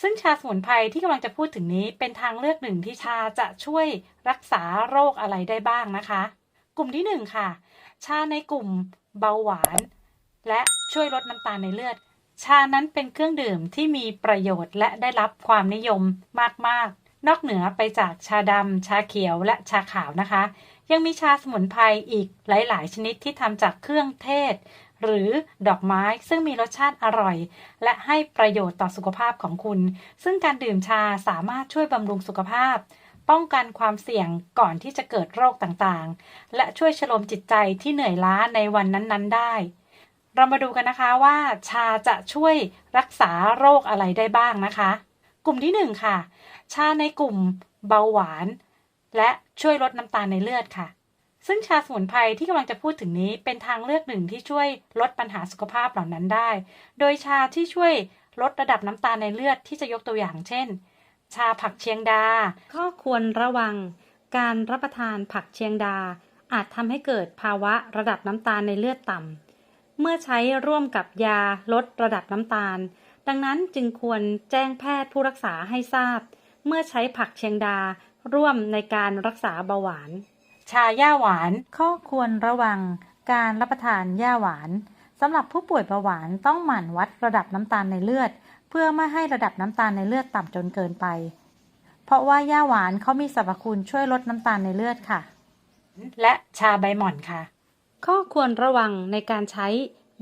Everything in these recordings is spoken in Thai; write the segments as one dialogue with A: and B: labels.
A: ซึ่งชาสมุนไพรที่กำลังจะพูดถึงนี้เป็นทางเลือกหนึ่งที่ชาจะช่วยรักษาโรคอะไรได้บ้างนะคะ กลุ่มที่หนึ่งค่ะ ชาในกลุ่มเบาหวาน และช่วยลดน้ำตาลในเลือด ชานั้นเป็นเครื่องดื่มที่มีประโยชน์และได้รับความนิยมมากๆ นอกเหนือไปจากชาดำชาเขียวและชาขาวนะคะ ยังมีชาสมุนไพรอีกหลาย ๆ ชนิดที่ทำจากเครื่องเทศ หรือดอกไม้ซึ่งมีรสชาติอร่อย และให้ประโยชน์ต่อสุขภาพของคุณ ซึ่งการดื่มชาสามารถช่วยบำรุงสุขภาพ ป้องกันความเสี่ยงก่อนที่จะเกิดโรคต่างๆ และช่วยชโลมจิตใจที่เหนื่อยล้าในวันนั้นๆ ได้ เรามาดูกันนะคะว่า ชาจะช่วยรักษาโรคอะไรได้บ้างนะคะ กลุ่มที่หนึ่งค่ะ ชาในกลุ่มเบาหวาน และช่วยลดน้ำตาลในเลือดค่ะ ซึ่งชาสมุนไพรที่กำลังจะพูดถึงนี้เป็นทางเลือกหนึ่งที่ช่วยลดปัญหาสุขภาพเหล่านั้นได้ โดยชาที่ช่วยลดระดับน้ำตาลในเลือดที่จะยกตัวอย่างเช่น ชาผักเชียงดาข้อควรระวัง การรับประทานผักเชียงดา อาจทำให้เกิดภาวะระดับน้ำตาลในเลือดต่ำ เมื่อใช้ร่วมกับยาลดระดับน้ำตาล ดังนั้นจึงควรแจ้งแพทย์ผู้รักษาให้ทราบ เมื่อใช้ผักเชียงดาร่วมในการรักษาเบาหวาน ชาย่าหวาน ข้อควรระวังการรับประทานย่าหวานสำหรับผู้ป่วยเบาหวานต้องหมั่นวัดระดับน้ำตาลในเลือด เพื่อไม่ให้ระดับน้ำตาลในเลือดต่ำจนเกินไป เพราะว่าย่าหวานเขามีสรรพคุณช่วยลดน้ำตาลในเลือดค่ะ และชาใบหม่อนค่ะ ข้อควรระวังในการใช้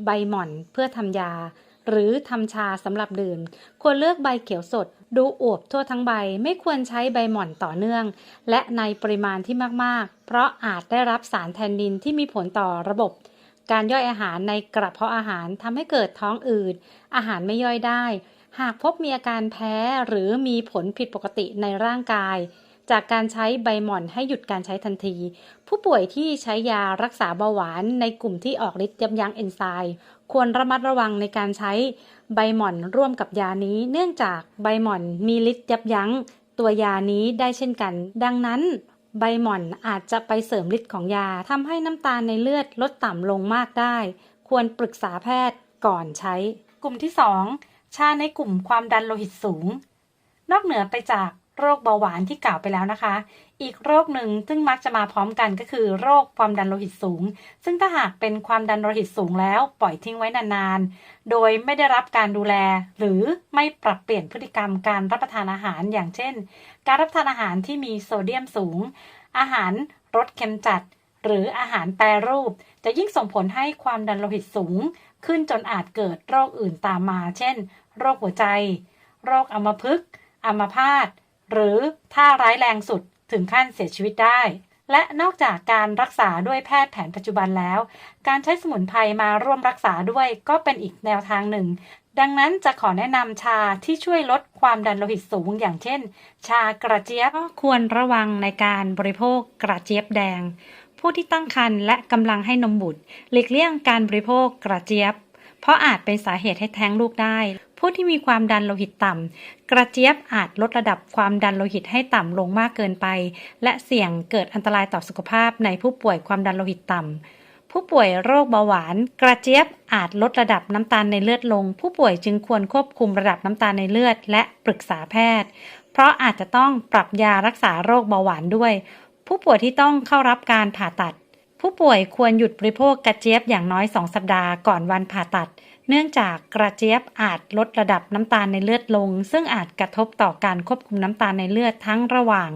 A: ใบหม่อนเพื่อทำยา หรือทำชาสำหรับดื่ม ควรเลือกใบเขียวสด ดูอวบทั่วทั้งใบไม่ควรใช้ใบหม่อนต่อเนื่อง และในปริมาณที่มากๆ เพราะอาจได้รับสารแทนนินที่มีผลต่อระบบ การย่อยอาหารในกระเพาะอาหารทำให้เกิดท้องอืดอาหารไม่ย่อยได้ หากพบมีอาการแพ้หรือมีผลผิดปกติในร่างกาย จากการใช้ใบหม่อนให้หยุดการใช้ทันที ผู้ป่วยที่ใช้ยารักษาเบาหวานในกลุ่มที่ออกฤทธิ์ยับยั้งเอนไซม์ควรระมัดระวังในการใช้ ใบหม่อนร่วมกับยานี้ เนื่องจากใบหม่อนมีฤทธิ์ยับยั้ง ตัวยานี้ได้เช่นกัน ดังนั้น ใบหม่อนอาจจะไปเสริมฤทธิ์ของยาทำให้น้ำตาลในเลือดลดต่ำลงมากได้ ควรปรึกษาแพทย์ก่อนใช้ กลุ่มที่ 2 ชาในกลุ่มความดันโลหิตสูง นอกเหนือไปจากโรคเบาหวานที่กล่าวไปแล้วนะคะ อีกโรคหนึ่งซึ่งมักจะมาพร้อมกันก็คือโรคความดันโลหิตสูง ซึ่งถ้าหากเป็นความดันโลหิตสูงแล้วปล่อยทิ้งไว้นานๆ โดยไม่ได้รับการดูแล หรือไม่ปรับเปลี่ยนพฤติกรรมการรับประทานอาหารอย่างเช่น การรับประทานอาหารที่มีโซเดียมสูง อาหารรสเค็มจัด หรืออาหารแปรรูป จะยิ่งส่งผลให้ความดันโลหิตสูง ขึ้นจนอาจเกิดโรคอื่นตามมา เช่น โรคหัวใจ โรคอัมพฤกษ์อัมพาตหรือถ้าร้ายแรงสุด ถึงขั้นเสียชีวิตได้ และนอกจากการรักษาด้วยแพทย์แผนปัจจุบันแล้ว การใช้สมุนไพรมาร่วมรักษาด้วยก็เป็นอีกแนวทางหนึ่ง ดังนั้นจะขอแนะนำชาที่ช่วยลดความดันโลหิตสูงอย่างเช่น ชากระเจี๊ยบก็ควรระวังในการบริโภคกระเจี๊ยบแดง ผู้ที่ตั้งครรภ์และกำลังให้นมบุตรหลีกเลี่ยงการบริโภคกระเจี๊ยบ เพราะอาจเป็นสาเหตุให้แท้งลูกได้ ผู้ที่มีความดันโลหิตต่ำ กระเจี๊ยบอาจลดระดับความดันโลหิตให้ต่ำลงมากเกินไป และเสี่ยงเกิดอันตรายต่อสุขภาพในผู้ป่วยความดันโลหิตต่ำผู้ป่วยโรคเบาหวาน กระเจี๊ยบอาจลดระดับน้ำตาลในเลือดลง ผู้ป่วยจึงควรควบคุมระดับน้ำตาลในเลือด และปรึกษาแพทย์ เพราะอาจจะต้องปรับยารักษาโรคเบาหวานด้วย ผู้ป่วยที่ต้องเข้ารับการผ่าตัด ผู้ป่วยควรหยุดบริโภคกระเจี๊ยบอย่างน้อย 2 สัปดาห์ก่อนวันผ่าตัด เนื่องจากกระเจี๊ยบอาจลดระดับน้ำตาลในเลือดลง ซึ่งอาจกระทบต่อการควบคุมน้ำตาลในเลือดทั้งระหว่าง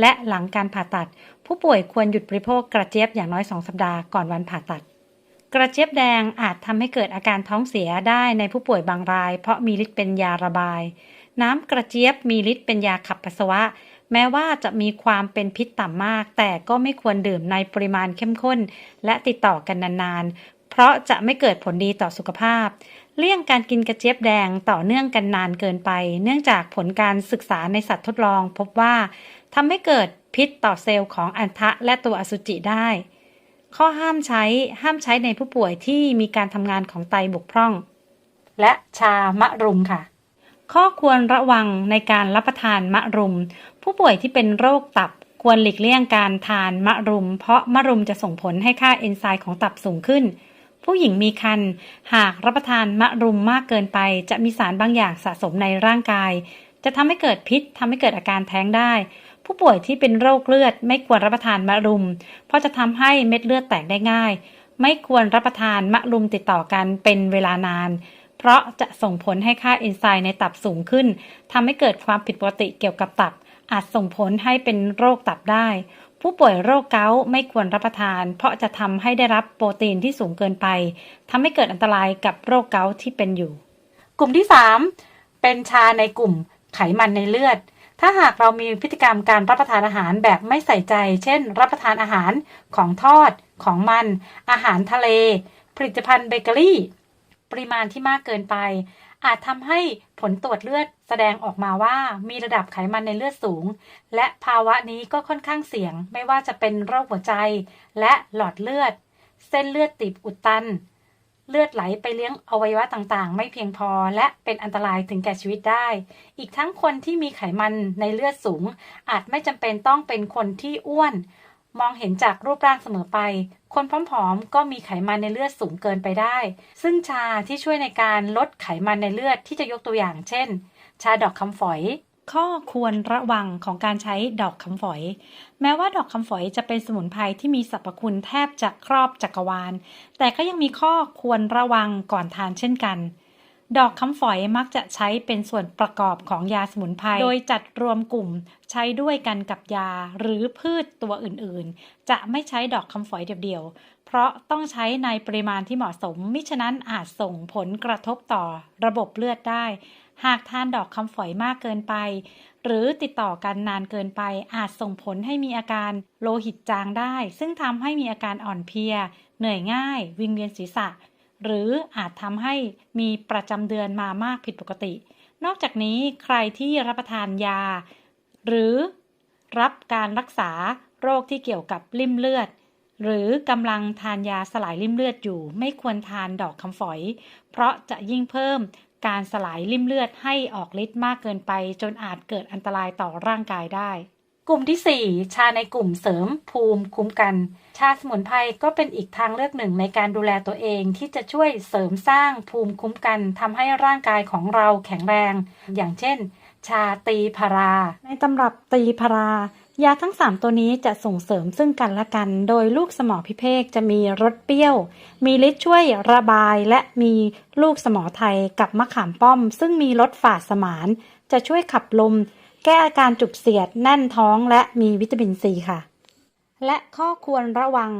A: และหลังการผ่าตัด ผู้ป่วยควรหยุดบริโภคกระเจี๊ยบอย่างน้อย 2 สัปดาห์ก่อนวันผ่าตัด กระเจี๊ยบแดงอาจทำให้เกิดอาการท้องเสียได้ในผู้ป่วยบางราย เพราะมีฤทธิ์เป็นยาระบาย น้ำกระเจี๊ยบมีฤทธิ์เป็นยาขับปัสสาวะ แม้ว่าจะมีความเป็นพิษต่ำมาก แต่ก็ไม่ควรดื่มในปริมาณเข้มข้น และติดต่อกันนานๆ เพราะจะไม่เกิดผลดีต่อสุขภาพ เลี่ยงการกินกระเจี๊ยบแดงต่อเนื่องกันนานเกินไป เนื่องจากผลการศึกษาในสัตว์ทดลอง พบว่าทำให้เกิดพิษต่อเซลล์ของอันทะและตัวอสุจิได้ ข้อห้ามใช้ห้ามใช้ในผู้ป่วยที่มีการทำงานของไตบกพร่อง และชามะรุมค่ะ ข้อควรระวังในการรับประทานมะรุม ผู้ป่วยที่เป็นโรคตับควรหลีกเลี่ยงการทานมะรุม เพราะมะรุมจะส่งผลให้ค่าเอนไซม์ของตับสูงขึ้น ผู้หญิงมีครรภ์หากรับประทานมะรุมมากเกินไป จะมีสารบางอย่างสะสมในร่างกาย จะทำให้เกิดพิษทำให้เกิดอาการแท้งได้ ผู้ป่วยที่เป็นโรคเลือด ไม่ควรรับประทานมะรุม เพราะจะทำให้เม็ดเลือดแตกได้ง่าย ไม่ควรรับประทานมะรุมติดต่อกันเป็นเวลานาน เพราะจะส่งผลให้ค่าเอนไซม์ในตับสูงขึ้นทำให้เกิดความผิดปกติเกี่ยวกับตับอาจส่งผลให้เป็นโรคตับได้ ผู้ป่วยโรคเกาต์ไม่ควรรับประทาน เพราะจะทำให้ได้รับโปรตีนที่สูงเกินไปทำให้เกิดอันตรายกับโรคเกาต์ที่เป็นอยู่ กลุ่มที่ 3 เป็นชาในกลุ่มไขมันในเลือด ถ้าหากเรามีพฤติกรรมการรับประทานอาหารแบบไม่ใส่ใจ เช่น รับประทานอาหารของทอด ของมัน อาหารทะเล ผลิตภัณฑ์เบเกอรี่ ปริมาณที่มากเกินไป อาจทำให้ผลตรวจเลือดแสดงออกมาว่ามีระดับไขมันในเลือดสูง และภาวะนี้ก็ค่อนข้างเสี่ยง ไม่ว่าจะเป็นโรคหัวใจ และหลอดเลือด เส้นเลือดตีบอุดตัน เลือดไหลไปเลี้ยงอวัยวะต่างๆ ไม่เพียงพอและเป็นอันตรายถึงแก่ชีวิตได้ อีกทั้งคนที่มีไขมันในเลือดสูง อาจไม่จำเป็นต้องเป็นคนที่อ้วน มองเห็นจากรูปร่างเสมอไป คนผอมๆ ก็มีไขมันในเลือดสูงเกินไปได้ ซึ่งชาที่ช่วยในการลดไขมันในเลือดที่จะยกตัวอย่าง เช่น ชาดอกคำฝอย ข้อควรระวังของการใช้ดอกคำฝอย แม้ว่าดอกคำฝอยจะเป็นสมุนไพรที่มีสรรพคุณแทบจะครอบจักรวาล แต่ก็ยังมีข้อควรระวังก่อนทานเช่นกันดอกคำฝอยมักจะใช้เป็นส่วนประกอบของยาสมุนไพร โดยจัดรวมกลุ่ม ใช้ด้วยกันกับยาหรือพืชตัวอื่นๆ จะไม่ใช้ดอกคำฝอยเดียวๆ เพราะต้องใช้ในปริมาณที่เหมาะสม มิฉะนั้นอาจส่งผลกระทบต่อระบบเลือดได้ หากทานดอกคำฝอยมากเกินไป หรือติดต่อกันนานเกินไป อาจส่งผลให้มีอาการโลหิตจางได้ ซึ่งทำให้มีอาการอ่อนเพลีย เหนื่อยง่าย วิงเวียนศีรษะ หรืออาจทำให้มีประจำเดือนมามากผิดปกติ นอกจากนี้ใครที่รับประทานยา หรือรับการรักษาโรคที่เกี่ยวกับริ่มเลือด หรือกำลังทานยาสลายริ่มเลือดอยู่ ไม่ควรทานดอกคำฝอย เพราะจะยิ่งเพิ่มการสลายริ่มเลือดให้ออกฤทธิ์มากเกินไป จนอาจเกิดอันตรายต่อร่างกายได้ กลุ่มที่ 4 ชาในกลุ่มเสริมภูมิคุ้มกัน ชาสมุนไพรก็เป็นอีกทางเลือกหนึ่งในการดูแลตัวเองที่จะช่วยเสริมสร้างภูมิคุ้มกันทำให้ร่างกายของเราแข็งแรง อย่างเช่น ชาตีพารา ในตำรับตีพารายาทั้ง 3 ตัวนี้จะส่งเสริมซึ่งกันและกัน โดยลูกสมอพิเภกจะมีรสเปรี้ยว มีฤทธิ์ช่วยระบายและมีลูกสมอไทยกับมะขามป้อม ซึ่งมีรสฝาดสมาน จะช่วยขับลม แก้อาการจุกเสียด แน่นท้องและมีวิตามินซีค่ะ และข้อควรระวัง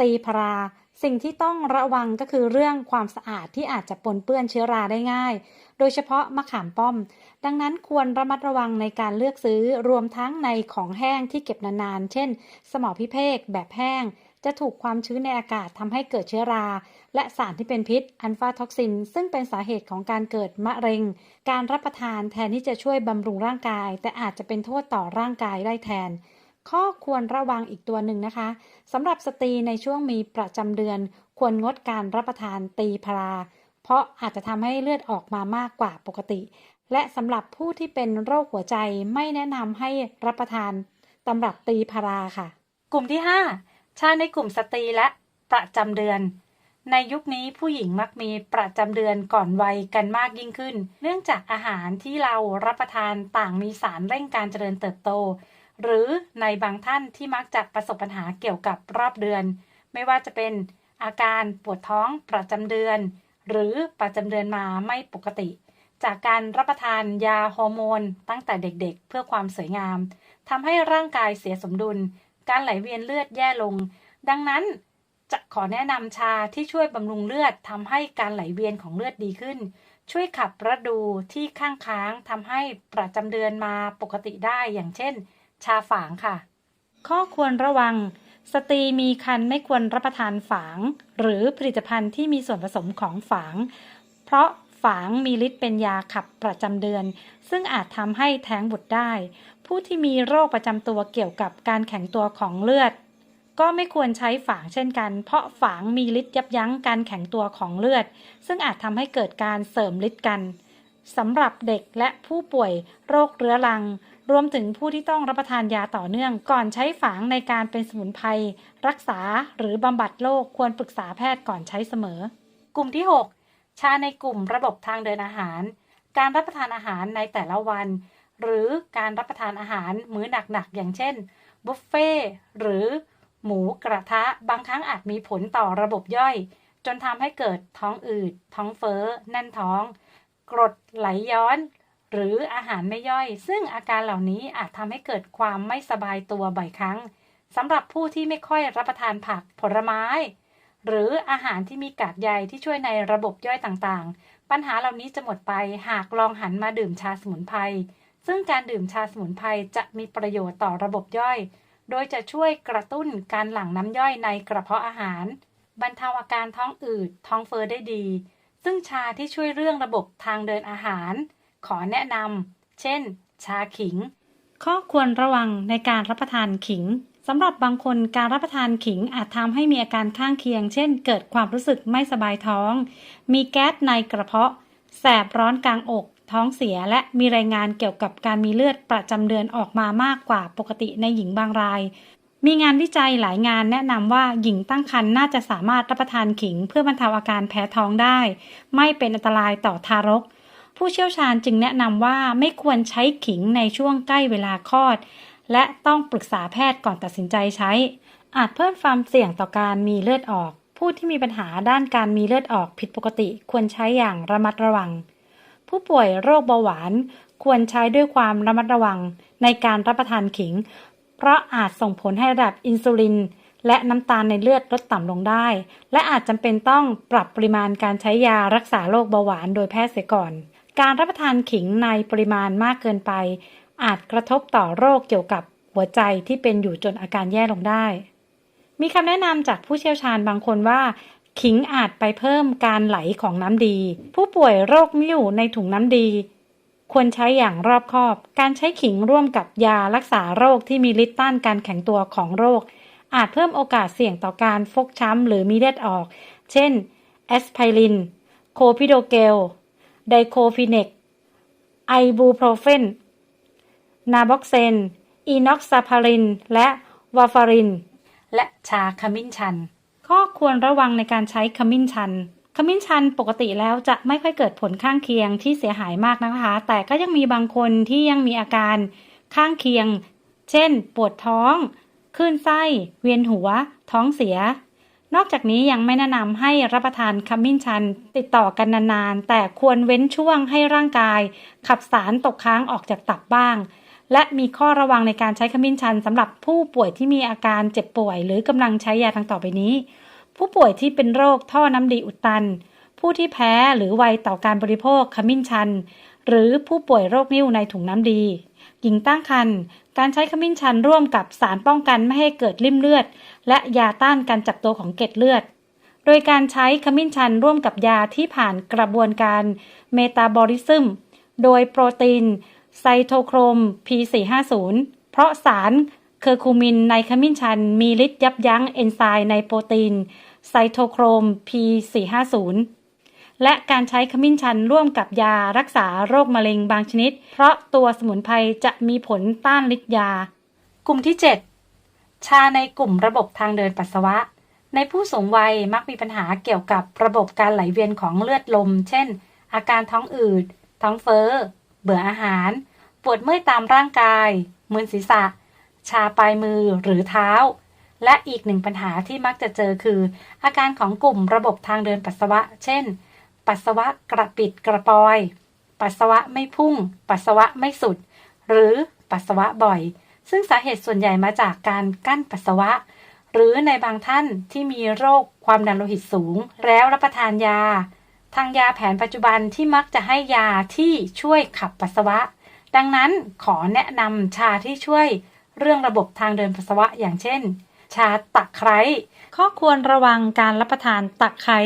A: ตีพาราสิ่งที่ต้องระวังก็คือเรื่องความสะอาดที่อาจจะปนเปื้อนเชื้อราได้ง่าย ดยเฉพาะมะขามป้อม ดังนั้นควรระมัดระวังในการเลือกซื้อรวมทั้งในของแห้งที่เก็บนานๆ เช่น สมอพิเภกแบบแห้ง จะถูกความชื้นในอากาศทำให้เกิดเชื้อรา และสารที่เป็นพิษอัลฟาท็อกซิน ซึ่งเป็นสาเหตุของการเกิดมะเร็ง การรับประทานแทนที่จะช่วยบำรุงร่างกาย แต่อาจจะเป็นโทษต่อร่างกายได้แทนข้อควรระวังอีกตัวหนึ่งนะคะสำหรับสตรีในช่วงมีประจำเดือน ควรงดการรับประทานตีพารา เพราะอาจจะทำให้เลือดออกมามากกว่าปกติ และสำหรับผู้ที่เป็นโรคหัวใจไม่แนะนำให้รับประทานตำรับตีพาราค่ะ กลุ่มที่ 5 ชาในกลุ่มสตรีและประจำเดือน ในยุคนี้ผู้หญิงมักมีประจำเดือนก่อนวัยกันมากยิ่งขึ้น เนื่องจากอาหารที่เรารับประทานต่างมีสารเร่งการเจริญเติบโต หรือในบางท่านที่มักจะประสบปัญหาเกี่ยวกับรอบเดือน ไม่ว่าจะเป็นอาการปวดท้องประจำเดือน หรือประจำเดือนมาไม่ปกติ จากการรับประทานยาฮอร์โมนตั้งแต่เด็กๆ เพื่อความสวยงามทำให้ร่างกายเสียสมดุล การไหลเวียนเลือดแย่ลง ดังนั้นจะขอแนะนำชาที่ช่วยบำรุงเลือดทำให้การไหลเวียนของเลือดดีขึ้น ช่วยขับระดูที่ข้างค้างทำให้ประจำเดือนมาปกติได้อย่างเช่น ชาฝางค่ะ ข้อควรระวัง สตรีมีครรภ์ไม่ควรรับประทานฝาง หรือผลิตภัณฑ์ที่มีส่วนผสมของฝาง เพราะฝางมีฤทธิ์เป็นยาขับประจำเดือน ซึ่งอาจทำให้แท้งบุตรได้ ผู้ที่มีโรคประจำตัวเกี่ยวกับการแข็งตัวของเลือด ก็ไม่ควรใช้ฝางเช่นกัน เพราะฝางมีฤทธิ์ยับยั้งการแข็งตัวของเลือด ซึ่งอาจทำให้เกิดการเสริมฤทธิ์กันสำหรับเด็กและผู้ป่วยโรคเรื้อรัง รวมถึงผู้ที่ต้องรับประทานยาต่อเนื่อง ก่อนใช้ฝางในการเป็นสมุนไพรรักษาหรือบำบัดโรคควรปรึกษาแพทย์ก่อนใช้เสมอ กลุ่มที่ 6 ชาในกลุ่มระบบทางเดินอาหาร การรับประทานอาหารในแต่ละวัน หรือการรับประทานอาหารมื้อหนักๆอย่างเช่นบุฟเฟ่หรือหมูกระทะบางครั้งอาจมีผลต่อระบบย่อย จนทำให้เกิดท้องอืด ท้องเฟ้อ แน่นท้อง กรดไหลย้อน หรืออาหารไม่ย่อย ซึ่งอาการเหล่านี้อาจทำให้เกิดความไม่สบายตัวบ่อยครั้งสำหรับผู้ที่ไม่ค่อยรับประทานผักผลไม้ หรืออาหารที่มีกากใยที่ช่วยในระบบย่อยต่างๆ ปัญหาเหล่านี้จะหมดไปหากลองหันมาดื่มชาสมุนไพรซึ่งการดื่มชาสมุนไพรจะมีประโยชน์ต่อระบบย่อย โดยจะช่วยกระตุ้นการหลั่งน้ำย่อยในกระเพาะอาหาร บรรเทาอาการท้องอืดท้องเฟ้อได้ดี ซึ่งชาที่ช่วยเรื่องระบบทางเดินอาหาร ขอแนะนำเช่น ชาขิง ข้อควรระวังในการรับประทานขิงสำหรับบางคนการรับประทานขิงอาจทำให้มีอาการข้างเคียง เช่น เกิดความรู้สึกไม่สบายท้อง มีแก๊สในกระเพาะ แสบร้อนกลางอก ท้องเสีย และมีรายงานเกี่ยวกับการมีเลือดประจำเดือนออกมามากกว่าปกติในหญิงบางราย มีงานวิจัยหลายงานแนะนำว่าหญิงตั้งครรภ์น่าจะสามารถรับประทานขิง เพื่อบรรเทาอาการแพ้ท้องได้ ไม่เป็นอันตรายต่อทารก ผู้เชี่ยวชาญจึงแนะนำว่าไม่ควรใช้ขิงในช่วงใกล้เวลาคลอด และต้องปรึกษาแพทย์ก่อนตัดสินใจใช้ อาจเพิ่มความเสี่ยงต่อการมีเลือดออก ผู้ที่มีปัญหาด้านการมีเลือดออกผิดปกติควรใช้อย่างระมัดระวัง ผู้ป่วยโรคเบาหวานควรใช้ด้วยความระมัดระวังในการรับประทานขิง เพราะอาจส่งผลให้ระดับอินซูลิน และน้ำตาลในเลือดลดต่ำลงได้ และอาจจำเป็นต้องปรับปริมาณการใช้ยารักษาโรคเบาหวานโดยแพทย์เสียก่อน การรับประทานขิงในปริมาณมากเกินไป อาจกระทบต่อโรคเกี่ยวกับหัวใจที่เป็นอยู่จนอาการแย่ลงได้ มีคำแนะนำจากผู้เชี่ยวชาญบางคนว่า ขิงอาจไปเพิ่มการไหลของน้ำดี ผู้ป่วยโรคนิ่วในถุงน้ำดี ควรใช้อย่างรอบคอบ การใช้ขิงร่วมกับยารักษาโรคที่มีฤทธิ์ต้านการแข็งตัวของโรค อาจเพิ่มโอกาสเสี่ยงต่อการฟกช้ำหรือมีเลือดออก เช่น แอสไพริน โคพิโดเกล ไดโคฟิเนกไอบูโปรเฟน นาบ็อกเซน อีน็อกซาพาริน และวาฟาริน และชาขมิ้นชัน ข้อควรระวังในการใช้ขมิ้นชัน ขมิ้นชันปกติแล้วจะไม่ค่อยเกิดผลข้างเคียงที่เสียหายมากนะคะ แต่ก็ยังมีบางคนที่ยังมีอาการข้างเคียง เช่น ปวดท้อง คลื่นไส้ เวียนหัว ท้องเสีย นอกจากนี้ยังไม่แนะนำให้รับประทานขมิ้นชันติดต่อกันนานๆ แต่ควรเว้นช่วงให้ร่างกาย ขับสารตกค้างออกจากตับบ้าง และมีข้อระวังในการใช้ขมิ้นชันสำหรับผู้ป่วยที่มีอาการเจ็บป่วย หรือกำลังใช้ยาทางต่อไปนี้ ผู้ป่วยที่เป็นโรคท่อน้ำดีอุดตัน ผู้ที่แพ้หรือไวต่อการบริโภคขมิ้นชัน หรือผู้ป่วยโรคนิ่วในถุงน้ำดี หญิงตั้งครรภ์การใช้ขมิ้นชันร่วมกับสารป้องกันไม่ให้เกิดริ่มเลือด และยาต้านการจับตัวของเกล็ดเลือด โดยการใช้ขมิ้นชันร่วมกับยาที่ผ่านกระบวนการเมตาบอลิซึม โดยโปรตีน ไซโทโครม P450 เพราะสารเคอร์คูมินในขมิ้นชันมีฤทธิ์ยับยั้งเอนไซม์ในโปรตีน ไซโทโครม P450 และการใช้ขมิ้นชันร่วมกับยารักษาโรคมะเร็งบางชนิด เพราะตัวสมุนไพรจะมีผลต้านฤทธิ์ยา กลุ่มที่ 7 ชาในกลุ่มระบบทางเดินปัสสาวะ ในผู้สูงวัยมักมีปัญหาเกี่ยวกับระบบการไหลเวียนของเลือดลม เช่น อาการท้องอืด ท้องเฟ้อ เบื่ออาหาร ปวดเมื่อยตามร่างกาย มึนศีรษะ ชาปลายมือหรือเท้าและอีกหนึ่งปัญหาที่มักจะเจอคือ อาการของกลุ่มระบบทางเดินปัสสาวะ เช่น ปัสสาวะกระปิดกระปอย ปัสสาวะไม่พุ่ง ปัสสาวะไม่สุด หรือปัสสาวะบ่อย ซึ่งสาเหตุส่วนใหญ่มาจากการกั้นปัสสาวะ หรือในบางท่านที่มีโรคความดันโลหิตสูง แล้วรับประทานยา ทางยาแผนปัจจุบันที่มักจะให้ยาที่ช่วยขับปัสสาวะ ดังนั้นขอแนะนำชาที่ช่วยเรื่องระบบทางเดินปัสสาวะอย่างเช่น ชาตะไคร้ข้อควรระวังการรับประทานตะไคร้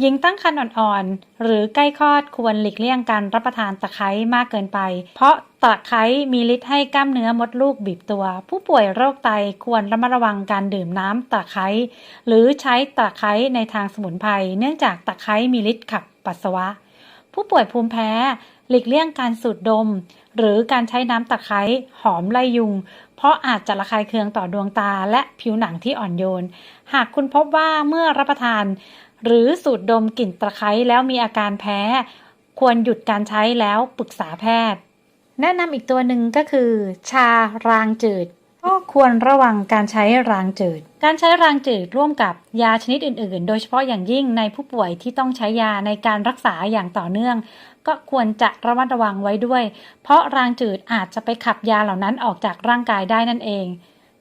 A: หญิงตั้งครรภ์อ่อนๆ หรือใกล้คลอดควรหลีกเลี่ยงการรับประทานตะไคร้มากเกินไป เพราะตะไคร้มีฤทธิ์ให้กล้ามเนื้อมดลูกบีบตัว ผู้ป่วยโรคไตควรระมัดระวังการดื่มน้ำตะไคร้หรือใช้ตะไคร้ในทางสมุนไพรเนื่องจากตะไคร้มีฤทธิ์ขับปัสสาวะ ผู้ป่วยภูมิแพ้หลีกเลี่ยงการสูดดม หรือการใช้น้ำตะไคร้หอมไล่ยุง เพราะอาจจะระคายเคืองต่อดวงตาและผิวหนังที่อ่อนโยน หากคุณพบว่าเมื่อรับประทาน หรือสูดดมกลิ่นตะไคร้แล้วมีอาการแพ้ ควรหยุดการใช้แล้วปรึกษาแพทย์ แนะนำอีกตัวหนึ่งก็คือ ชารางจืดก็ควรระวังการใช้รางจืด การใช้รางจืดร่วมกับยาชนิดอื่น ๆ โดยเฉพาะอย่างยิ่งในผู้ป่วยที่ต้องใช้ยาในการรักษาอย่างต่อเนื่อง ก็ควรจะระมัดระวังไว้ด้วย เพราะรางจืดอาจจะไปขับยาเหล่านั้นออกจากร่างกายได้นั่นเอง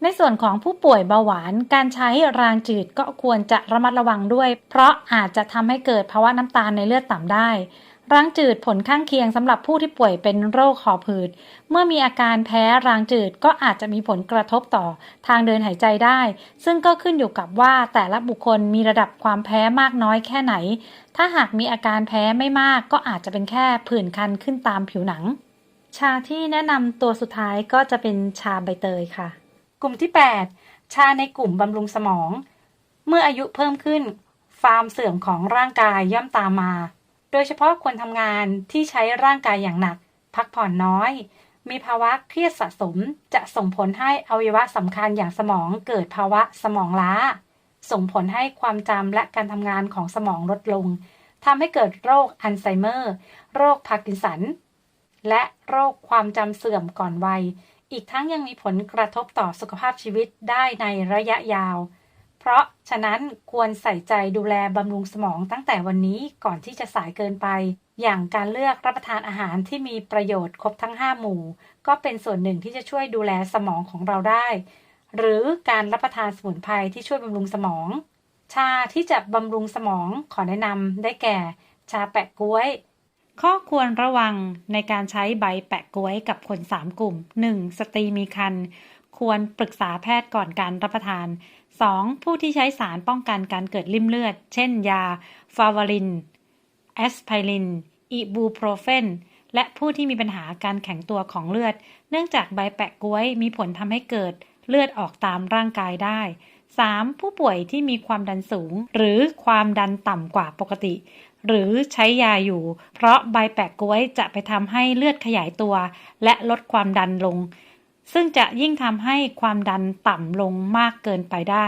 A: ในส่วนของผู้ป่วยเบาหวาน การใช้รางจืดก็ควรจะระมัดระวังด้วย เพราะอาจจะทำให้เกิดภาวะน้ำตาลในเลือดต่ำได้รางจืดผลข้างเคียงสำหรับผู้ที่ป่วยเป็นโรคหอบหืด เมื่อมีอาการแพ้รางจืดก็อาจจะมีผลกระทบต่อทางเดินหายใจได้ ซึ่งก็ขึ้นอยู่กับว่าแต่ละบุคคลมีระดับความแพ้มากน้อยแค่ไหน ถ้าหากมีอาการแพ้ไม่มากก็อาจจะเป็นแค่ผื่นคันขึ้นตามผิวหนัง ชาที่แนะนำตัวสุดท้ายก็จะเป็นชาใบเตยค่ะ กลุ่มที่ 8 ชาในกลุ่มบำรุงสมอง เมื่ออายุเพิ่มขึ้นฟาร์มเสื่อมของร่างกายย่อมตามมา โดยเฉพาะคนทำงานที่ใช้ร่างกายอย่างหนัก พักผ่อนน้อย มีภาวะเครียดสะสม จะส่งผลให้อวัยวะสำคัญอย่างสมองเกิดภาวะสมองล้า ส่งผลให้ความจำและการทำงานของสมองลดลงทำให้เกิดโรคอัลไซเมอร์ โรคพาร์กินสัน และโรคความจำเสื่อมก่อนวัย อีกทั้งยังมีผลกระทบต่อสุขภาพชีวิตได้ในระยะยาว เพราะฉะนั้นควรใส่ใจดูแลบำรุงสมองตั้งแต่วันนี้ก่อนที่จะสายเกินไป อย่างการเลือกรับประทานอาหารที่มีประโยชน์ครบทั้ง 5 หมู่ ก็เป็นส่วนหนึ่งที่จะช่วยดูแลสมองของเราได้ หรือการรับประทานสมุนไพรที่ช่วยบำรุงสมอง ชาที่จะบำรุงสมองขอแนะนำได้แก่ ชาแปะก๊วย ข้อควรระวังในการใช้ใบแปะก๊วยกับคน 3 กลุ่ม 1. สตรีมีครรภ์ควรปรึกษาแพทย์ก่อนการรับประทาน 2. ผู้ที่ใช้สารป้องกันการเกิดริ่มเลือด เช่นยา ฟาวาริน แอสไพริน อิบูโปรเฟน และผู้ที่มีปัญหาการแข็งตัวของเลือด เนื่องจากใบแปะก๊วยมีผลทำให้เกิดเลือดออกตามร่างกายได้ 3. ผู้ป่วยที่มีความดันสูง หรือความดันต่ำกว่าปกติ หรือใช้ยาอยู่ เพราะใบแปะก๊วยจะไปทำให้เลือดขยายตัว และลดความดันลง ซึ่งจะยิ่งทำให้ความดันต่ำลงมากเกินไปได้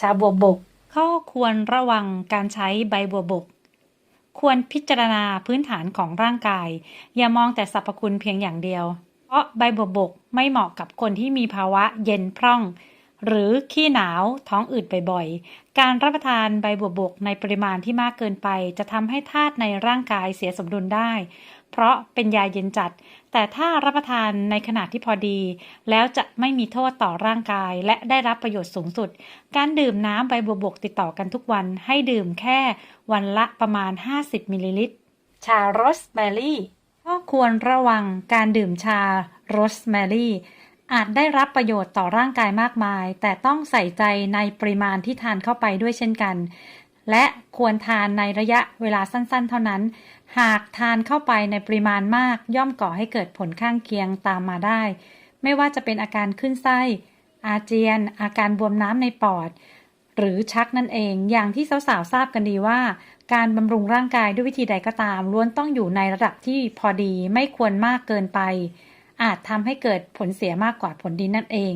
A: ชาบัวบกข้อควรระวังการใช้ใบบัวบก ควรพิจารณาพื้นฐานของร่างกาย อย่ามองแต่สรรพคุณเพียงอย่างเดียว เพราะใบบัวบกไม่เหมาะกับคนที่มีภาวะเย็นพร่อง หรือขี้หนาวท้องอืดบ่อยๆ การรับประทานใบบัวบกในปริมาณที่มากเกินไป จะทำให้ธาตุในร่างกายเสียสมดุลได้ เพราะเป็นยาเย็นจัด แต่ถ้ารับประทานในขนาดที่พอดี แล้วจะไม่มีโทษต่อร่างกายและได้รับประโยชน์สูงสุด การดื่มน้ำใบบัวบกติดต่อกันทุกวันให้ดื่มแค่วันละประมาณ 50มิลลิลิตร ชาโรสแมรี่ก็ควรระวังการดื่มชาโรสแมรี่ อาจได้รับประโยชน์ต่อร่างกายมากมาย แต่ต้องใส่ใจในปริมาณที่ทานเข้าไปด้วยเช่นกัน และควรทานในระยะเวลาสั้นๆ เท่านั้น หากทานเข้าไปในปริมาณมาก ย่อมก่อให้เกิดผลข้างเคียงตามมาได้ ไม่ว่าจะเป็นอาการขึ้นไส้ อาเจียน อาการบวมน้ำในปอด หรือชักนั่นเอง อย่างที่สาวๆทราบกันดีว่า การบำรุงร่างกายด้วยวิธีใดก็ตามล้วนต้องอยู่ในระดับที่พอดีไม่ควรมากเกินไป อาจทำให้เกิดผลเสียมากกว่าผลดีนั่นเอง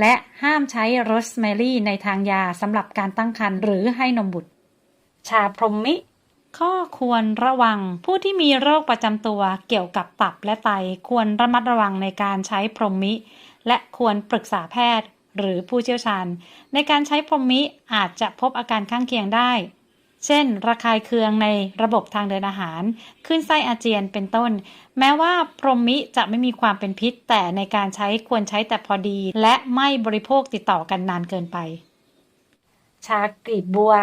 A: และห้ามใช้โรสแมรี่ในทางยาสำหรับการตั้งครรภ์หรือให้นมบุตร ชาพรหมิ ข้อควรระวังผู้ที่มีโรคประจำตัวเกี่ยวกับตับและไตควรระมัดระวังในการใช้พรหมิ และควรปรึกษาแพทย์หรือผู้เชี่ยวชาญ ในการใช้พรหมิอาจจะพบอาการข้างเคียงได้ เช่น ระคายเคืองในระบบทางเดินอาหาร ขึ้นไส้อาเจียนเป็นต้น แม้ว่าพรหมิจะไม่มีความเป็นพิษ แต่ในการใช้ควรใช้แต่พอดี และไม่บริโภคติดต่อกันนานเกินไป ชากลีบบัว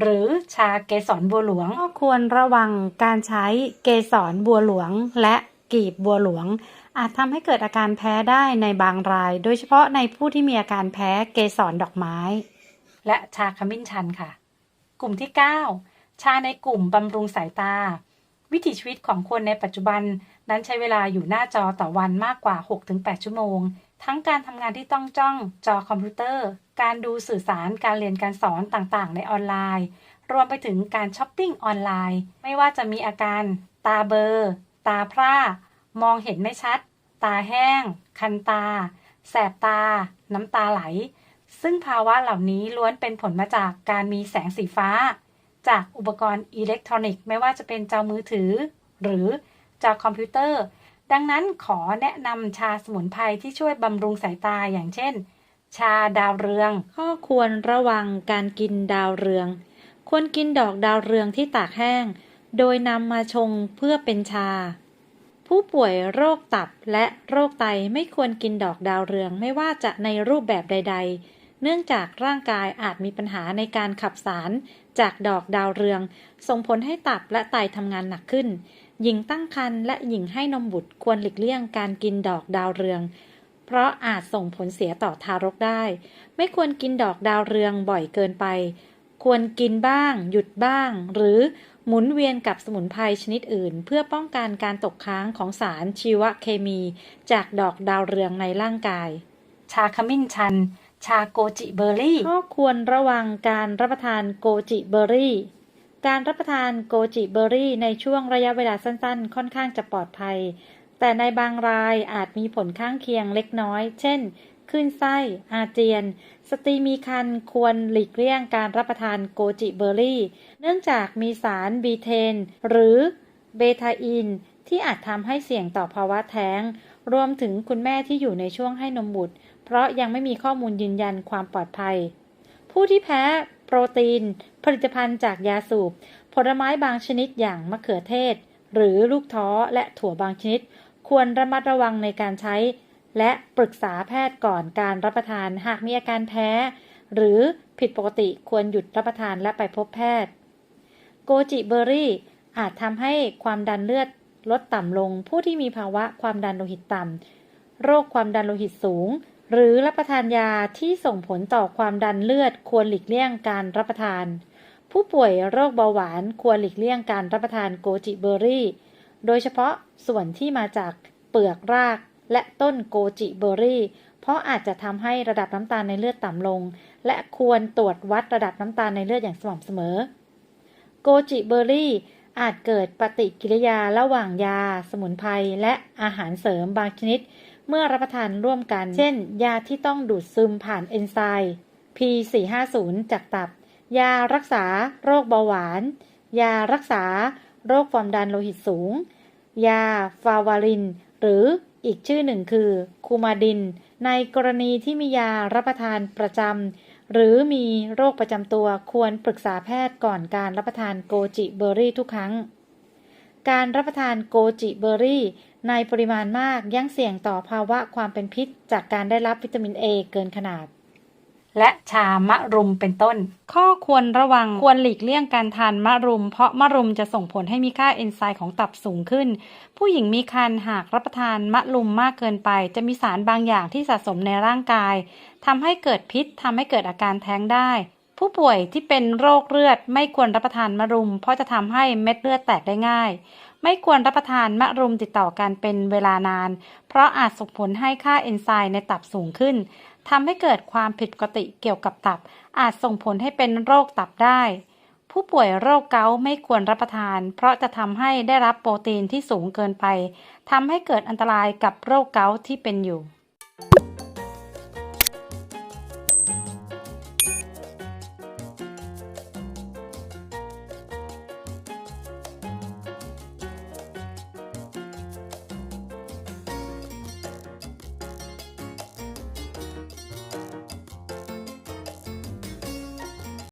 A: หรือชาเกสรบัวหลวงก็ควรระวังการใช้เกสรบัวหลวง และกลีบบัวหลวง อาจทำให้เกิดอาการแพ้ได้ในบางราย โดยเฉพาะในผู้ที่มีอาการแพ้เกสรดอกไม้ และชาขมิ้นชันค่ะ กลุ่มที่ 9 ชาในกลุ่มบำรุงสายตา วิถีชีวิตของคนในปัจจุบันนั้นใช้เวลาอยู่หน้าจอต่อวันมากกว่า 6-8 ชั่วโมง ทั้งการทำงานที่ต้องจ้องจอคอมพิวเตอร์ การดูสื่อสารการเรียนการสอนต่างๆ ในออนไลน์ รวมไปถึงการช้อปปิ้งออนไลน์ ไม่ว่าจะมีอาการตาเบลอตาพร่ามองเห็นไม่ชัด ตาแห้ง คันตา แสบตา น้ำตาไหล ซึ่งภาวะเหล่านี้ล้วนเป็นผลมาจากการมีแสงสีฟ้า จากอุปกรณ์อิเล็กทรอนิกส์ไม่ว่าจะเป็นจอมือถือ หรือจอคอมพิวเตอร์ ดังนั้นขอแนะนำชาสมุนไพรที่ช่วยบำรุงสายตาอย่างเช่น ชาดาวเรือง
B: ข้อควรระวังการกินดาวเรือง ควรกินดอกดาวเรืองที่ตากแห้ง โดยนำมาชงเพื่อเป็นชาผู้ป่วยโรคตับและโรคไตไม่ควรกินดอกดาวเรืองไม่ว่าจะในรูปแบบใด ๆ เนื่องจากร่างกายอาจมีปัญหาในการขับสาร จากดอกดาวเรือง ส่งผลให้ตับและไตทำงานหนักขึ้น หญิงตั้งครรภ์และหญิงให้นมบุตรควรหลีกเลี่ยงการกินดอกดาวเรือง เพราะอาจส่งผลเสียต่อทารกได้ ไม่ควรกินดอกดาวเรืองบ่อยเกินไป ควรกินบ้าง หยุดบ้าง หรือหมุนเวียนกับสมุนไพรชนิดอื่น เพื่อป้องกันการตกค้างของสารชีวเคมี จากดอกดาวเรืองในร่างกาย
A: ชาขมิ้นชัน ชาโกจิเบอร์รี่
B: ข้อควรระวังการรับประทานโกจิเบอร์รี่ การรับประทานโกจิเบอร์รี่ในช่วงระยะเวลาสั้นๆ ค่อนข้างจะปลอดภัย แต่ในบางรายอาจมีผลข้างเคียงเล็กน้อย เช่นคลื่นไส้ อาเจียน สตรีมีครรภ์ควรหลีกเลี่ยงการรับประทานโกจิเบอร์รี่ เนื่องจากมีสารบีเทน หรือเบทาอีนที่อาจทำให้เสี่ยงต่อภาวะแท้ง รวมถึงคุณแม่ที่อยู่ในช่วงให้นมบุตร เพราะยังไม่มีข้อมูลยืนยันความปลอดภัย ผู้ที่แพ้โปรตีน ผลิตภัณฑ์จากยาสูบ ผลไม้บางชนิดอย่างมะเขือเทศ หรือลูกท้อและถั่วบางชนิด ควรระมัดระวังในการใช้ และปรึกษาแพทย์ก่อนการรับประทานหากมีอาการแพ้ หรือผิดปกติควรหยุดรับประทานและไปพบแพทย์ โกจิเบอร์รี่ อาจทำให้ความดันเลือดลดต่ำลง ผู้ที่มีภาวะความดันโลหิตต่ำโรคความดันโลหิตสูง หรือรับประทานยาที่ส่งผลต่อความดันเลือดควรหลีกเลี่ยงการรับประทาน ผู้ป่วยโรคเบาหวานควรหลีกเลี่ยงการรับประทานโกจิเบอร์รี่ โดยเฉพาะส่วนที่มาจากเปลือกรากและต้นโกจิเบอร์รี่ เพราะอาจจะทำให้ระดับน้ำตาลในเลือดต่ำลง และควรตรวจวัดระดับน้ำตาลในเลือดอย่างสม่ำเสมอ โกจิเบอร์รี่อาจเกิดปฏิกิริยาระหว่างยา สมุนไพรและอาหารเสริมบางชนิด เมื่อรับประทานร่วมกัน เช่น ยาที่ต้องดูดซึมผ่านเอนไซม์ P450 จากตับ ยารักษาโรคเบาหวาน ยารักษาโรคความดันโลหิตสูง ยาฟาวาริน หรืออีกชื่อหนึ่งคือ คูมาดิน ในกรณีที่มียารับประทานประจำหรือมีโรคประจำตัวควรปรึกษาแพทย์ก่อนการรับประทานโกจิเบอร์รี่ทุกครั้ง การรับประทานโกจิเบอร์รี่ ในปริมาณมากยังเสี่ยงต่อภาวะความเป็นพิษ จากการได้รับวิตามินเอเกินขนาด
A: และชามะรุมเป็นต้น
B: ข้อควรระวังควรหลีกเลี่ยงการทานมะรุม เพราะมะรุมจะส่งผลให้มีค่าเอนไซม์ของตับสูงขึ้น ผู้หญิงมีครรภ์หากรับประทานมะรุมมากเกินไป จะมีสารบางอย่างที่สะสมในร่างกายทำให้เกิดพิษทำให้เกิดอาการแท้งได้ผู้ป่วยที่เป็นโรคเลือดไม่ควรรับประทานมะรุม เพราะจะทำให้เม็ดเลือดแตกได้ง่าย ไม่ควรรับประทานมะรุมติดต่อกันเป็นเวลานาน เพราะอาจส่งผลให้ค่าเอนไซม์ในตับสูงขึ้นทำให้เกิดความผิดปกติเกี่ยวกับตับ อาจส่งผลให้เป็นโรคตับได้ ผู้ป่วยโรคเกาต์ไม่ควรรับประทาน เพราะจะทำให้ได้รับโปรตีนที่สูงเกินไปทำให้เกิดอันตรายกับโรคเกาต์ที่เป็นอยู่